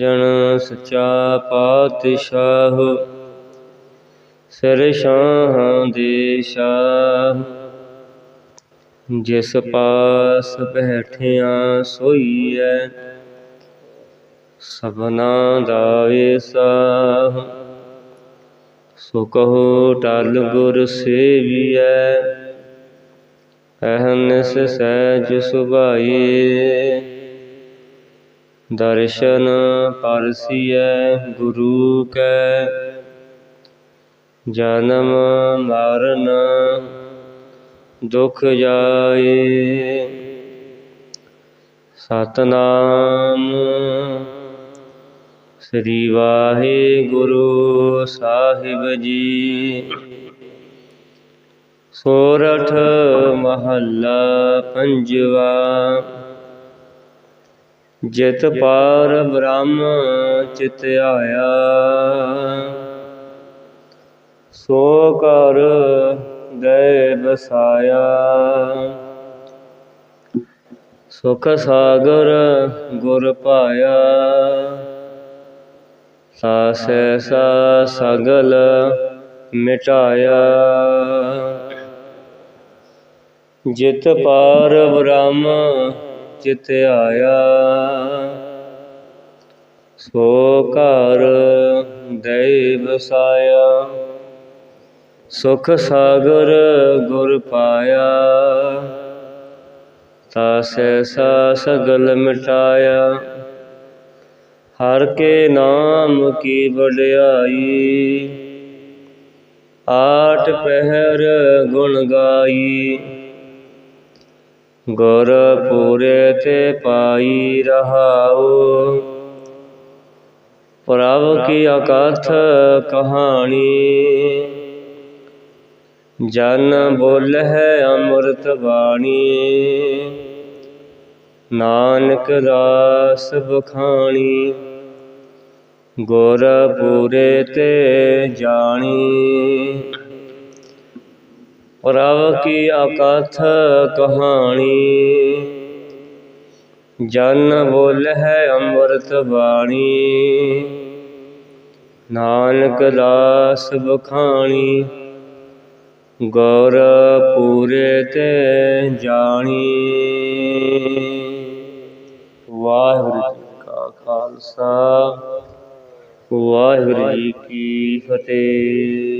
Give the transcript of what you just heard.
ਜਨ ਸਚਾ ਪਾਤਸ਼ਾਹ। ਸਿਰ ਸ਼ਾਹਾਂ ਦੇ ਸ਼ਾਹ। ਜਿਸ ਪਾਸ ਬੈਠਿਆ ਸੋਈਐ, ਸਭਨਾ ਦਾ ਏਸਾਹ ਸੋ ਕਹੋ ਟਲ ਗੁਰ ਸੇਵੀਐ, ਅਹਨਿਸ ਸਹਿਜ ਸੁਭਾਏ ਦਰਸ਼ਨ ਪਰਸੀਐ ਗੁਰੂ ਕੈ। ਜਨਮ ਮਰਨ ਦੁਖ ਜਾਏ। ਸਤਨਾਮ ਸ੍ਰੀ ਵਾਹਿਗੁਰੂ ਸਾਹਿਬ ਜੀ। ਸੋਰਠ ਮਹੱਲਾ ਪੰਜਵਾ। ਜਿਤ ਪਾਰ ਬ੍ਰਹਮ ਚਿਤ ਆਇਆ। ਸੋ ਕਰ ਗਏ ਬਸਾਇਆ ਸੁਖ ਸਾਗਰ ਗੁਰ ਪਾਇਆ। ਸਾਸੈ ਸਾ ਸਗਲ ਮਿਟਾਇਆ। ਜਿਤ ਪਾਰ ਬ੍ਰਹਮ ਚਿਤ ਆਇਆ, ਸੋ ਘਰ ਦੇ ਵਸਾਇਆ। ਸੁਖ ਸਾਗਰ ਗੁਰ ਪਾਇਆ ਤਾਸੈ ਸਾ ਸਗਲ ਮਿਟਾਇਆ। ਹਰ ਕੇ ਨਾਮ ਕੀ ਵਡਿਆਈ ਆਠ ਪਹਿਰ ਗੁਣ ਗਾਈ। ਗੁਰ ਪੂਰੇ ਤੇ ਪਾਈ ਰਹਾਉ। ਪ੍ਰਭ ਕੀ ਅਕਥ ਕਹਾਣੀ। ਜਨ ਬੋਲ ਹੈ ਅੰਮ੍ਰਿਤ ਬਾਣੀ। ਨਾਨਕ ਦਾਸ ਬਖਾਣੀ। ਗੁਰ ਪੂਰੇ ਤੇ ਜਾਣੀ। ਪ੍ਰਭ ਕੀ ਅਕਥ ਕਹਾਣੀ। ਜਨ ਬੋਲ ਹੈ ਅੰਮ੍ਰਿਤ ਬਾਣੀ। ਨਾਨਕ ਦਾਸ ਬਖਾਣੀ। ਗੁਰ ਪੂਰੇ ਤੇ ਜਾਣੀ। ਵਾਹਿਗੁਰੂ ਜੀ ਕਾ ਖਾਲਸਾ। ਵਾਹਿਗੁਰੂ ਜੀ ਕੀ ਫਤਿਹ।